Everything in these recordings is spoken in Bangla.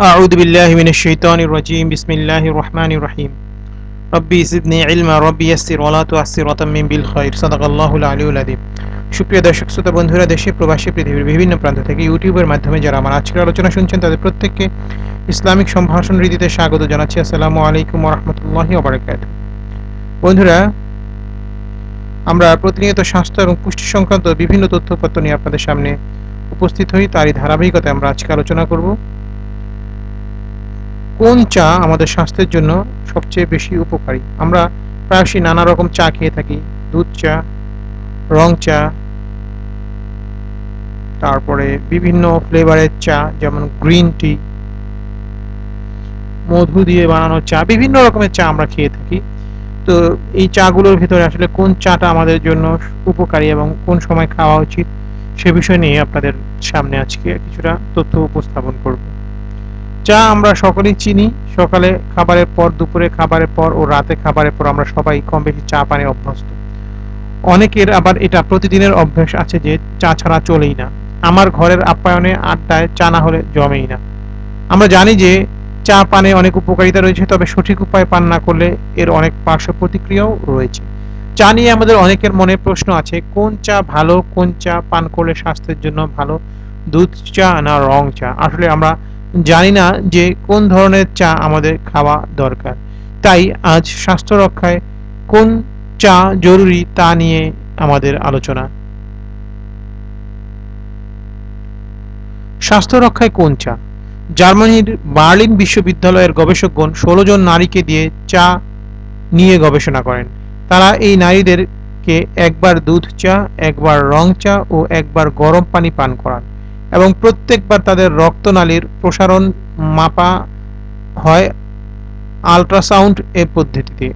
أعوذ بالله من الشيطان الرجيم بسم الله الرحمن الرحيم ربي زدني علما ربي يسر ولا تعسر وتمم بالخير صدق الله العلي العظيم সুপ্রিয় দর্শক শ্রোতা বন্ধুরা দেশে প্রবাসী পৃথিবীর বিভিন্ন প্রান্ত থেকে ইউটিউবের মাধ্যমে যারা আমার আজকের আলোচনা শুনছেন তাদের প্রত্যেককে ইসলামিক সম্ভাষণ রীতিতে স্বাগত জানাচ্ছি আসসালামু আলাইকুম রহমতুল্লাহি ওবরাকাত বন্ধুরা আমরা প্রতিনিয়ত স্বাস্থ্য এবং পুষ্টি সংক্রান্ত বিভিন্ন তথ্যপত্র নিয়ে আপনাদের সামনে উপস্থিত হই তারই ধারাবাহিকতায় আমরা আজকে আলোচনা করব কোন চা আমাদের স্বাস্থ্যের জন্য সবচেয়ে বেশি উপকারী? আমরা প্রায়শই নানা রকম চা খেয়ে থাকি। দুধ চা, রং চা, তারপরে বিভিন্ন ফ্লেভারের চা, যেমন গ্রিন টি, মধু দিয়ে বানানো চা, বিভিন্ন রকমের চা আমরা খেয়ে থাকি। তো এই চাগুলোর ভিতরে আসলে কোন চাটা আমাদের জন্য উপকারী এবং কোন সময় খাওয়া উচিত, সে বিষয় নিয়ে আপনাদের সামনে আজকে কিছুটা তথ্য উপস্থাপন করব। চা আমরা সকলেই চিনি, সকালে খাবারের পর, দুপুরে খাবারের পর ও রাতে খাবারের পর আমরা সবাই কম বেশি চা পানে অভ্যস্ত। অনেকের আবার এটা প্রতিদিনের অভ্যাস আছে যে চা ছাড়া চলেই না। আমার ঘরের আপ্যায়নে আড্ডায় চা না হলে জমেই না। আমরা জানি যে চা পানে অনেক উপকারিতা রয়েছে, তবে সঠিক উপায় পান না করলে এর অনেক পার্শ্ব প্রতিক্রিয়াও রয়েছে। চা নিয়ে আমাদের অনেকের মনে প্রশ্ন আছে, কোন চা ভালো, কোন চা পান করলে স্বাস্থ্যের জন্য ভালো? দুধ চা না রং চা? আসলে আমরা জানি না যে কোন ধরনের চা আমাদের খাওয়া দরকার। তাই আজ স্বাস্থ্য রক্ষায় কোন চা জরুরি তা নিয়ে আমাদের আলোচনা। স্বাস্থ্য রক্ষায় কোন চা? জার্মানির বার্লিন বিশ্ববিদ্যালয়ের গবেষকগণ ষোলো জন নারীকে দিয়ে চা নিয়ে গবেষণা করেন। তারা এই নারীদেরকে একবার দুধ চা, একবার রং চা ও একবার গরম পানি পান করান। এবং প্রত্যেকবার তাদের রক্তনালীর প্রসারণ মাপা হয় আল্ট্রাসাউন্ড এর পদ্ধতিতে।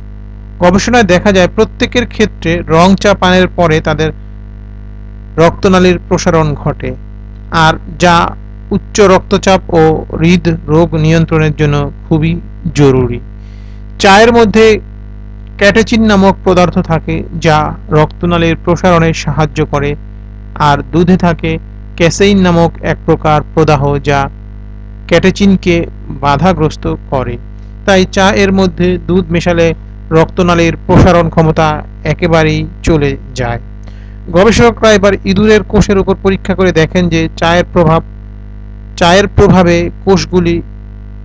গবেষণায় দেখা যায় প্রত্যেকের ক্ষেত্রে রং চা পানের পরে তাদের রক্তনালীর প্রসারণ ঘটে, আর যা উচ্চ রক্তচাপ ও হৃদ রোগ নিয়ন্ত্রণের জন্য খুবই জরুরি। চায়ের মধ্যে ক্যাটেচিন নামক পদার্থ থাকে যা রক্তনালীর প্রসারণে সাহায্য করে, আর দুধে থাকে ক্যাসেইন নামক এক প্রকার প্রদাহ যা ক্যাটেচিনকে বাধাগ্রস্ত করে। তাই চা এর মধ্যে দুধ মেশালে রক্তনালীর প্রসারণ ক্ষমতা একেবারেই চলে যায়। গবেষকরা এবার ইঁদুরের কোষের উপর পরীক্ষা করে দেখেন যে চায়ের প্রভাব, চায়ের প্রভাবে কোষগুলি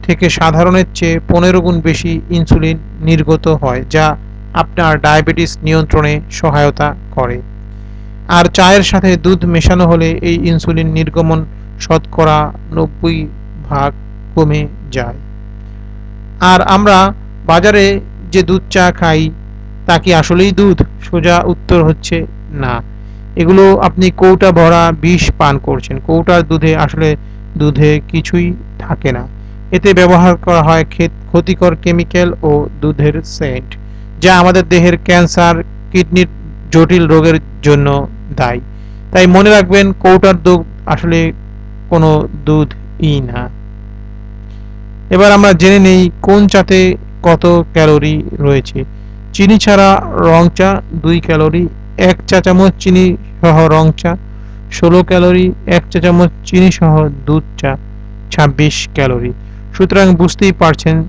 থেকে সাধারণের চেয়ে পনেরো গুণ বেশি ইনসুলিন নির্গত হয়, যা আপনার ডায়াবেটিস নিয়ন্ত্রণে সহায়তা করে। আর চায়ের সাথে দুধ মেশানো হলে এই ইনসুলিন নির্গমন শতকরা নব্বই ভাগ কমে যায়। আর আমরা বাজারে যে দুধ চা খাই, তা কি আসলেই দুধ? সোজা উত্তর হচ্ছে না। এগুলো আপনি কৌটা ভরা বিষ পান করছেন। কৌটার দুধে আসলে দুধে কিছুই থাকে না। এতে ব্যবহার করা হয় ক্ষতিকর কেমিক্যাল ও দুধের সেন্ট, যা আমাদের দেহের ক্যান্সার, কিডনির জটিল রোগের জন্য দায়ী। তাই মনে রাখবেন কৌটার দুধ আসলে কোনো দুধ ই না। এবার আমরা জেনে নেই, কোন চাতে কত ক্যালোরি রয়েছে। চিনি ছাড়া রং চা, দুই ক্যালোরি, এক চা চামচ চিনি সহ রং চা, ষোলো ক্যালোরি, এক চা চামচ চিনি সহ দুধ চা, ছাব্বিশ ক্যালোরি। সুতরাং বুঝতেই পারছেন,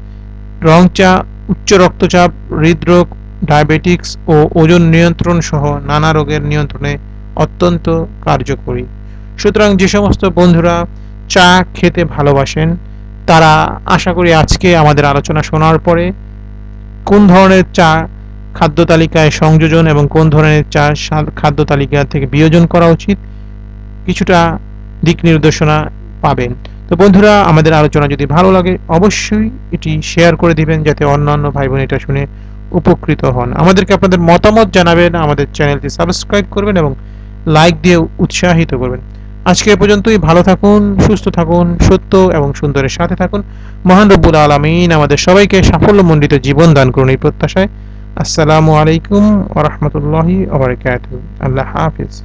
রং চা, উচ্চ রক্তচাপ, হৃদরোগ, ডায়াবেটিক্স ও ওজন নিয়ন্ত্রণ সহ নানা রোগের নিয়ন্ত্রণে অত্যন্ত কার্যকরী। সুতরাং যে সমস্ত বন্ধুরা চা খেতে ভালোবাসেন, তারা আশা করি আজকে আমাদের আলোচনা শোনার পরে কোন ধরনের চা খাদ্য তালিকায় সংযোজন এবং কোন ধরনের চা খাদ্য তালিকা থেকে বিয়োজন করা উচিত, কিছুটা দিক নির্দেশনা পাবেন। তো বন্ধুরা, আমাদের আলোচনা যদি ভালো লাগে, অবশ্যই এটি শেয়ার করে দিবেন যাতে অন্যান্য ভাই বোন এটা শুনে উপকৃত হন। আমাদেরকে আপনাদের মতামত জানাবেন, আমাদের চ্যানেলটি সাবস্ক্রাইব করবেন এবং লাইক দিয়ে উৎসাহিত করবেন। আজকে পর্যন্তই, ভালো থাকুন, সুস্থ থাকুন, সত্য এবং সুন্দরের সাথে থাকুন। মহান রব্বুল আলমিন আমাদের সবাইকে সাফল্যমণ্ডিত জীবন দান করুন এই প্রত্যাশায়। আসসালামু আলাইকুম ওরহমতুল্লাহি আল্লাহ হাফিজ।